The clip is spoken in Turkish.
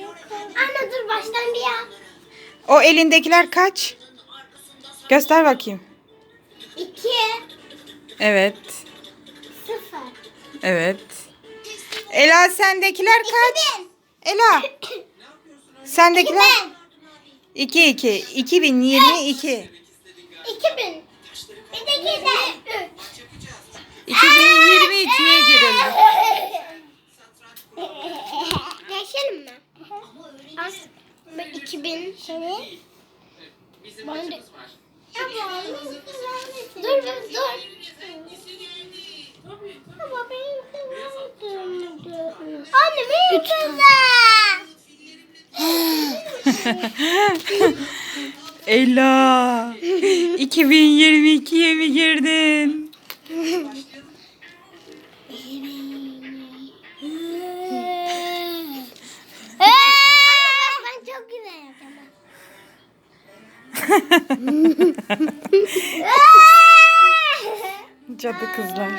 Anne dur baştan bir ya. O elindekiler kaç? Göster bakayım. İki. Evet. Sıfır. Evet. Ela sendekiler kaç? Ela sendekiler? İki 2 bin. 2 2022 İki bin. Bir de iki de. Üç. 2022'ye girelim. Yaşayalım mı? Az. Ben 2000 sene. Ben de... Dur dur dur. Ama benim Anne benim Ela. 2022'ye mi girdin? Cadı kızlar.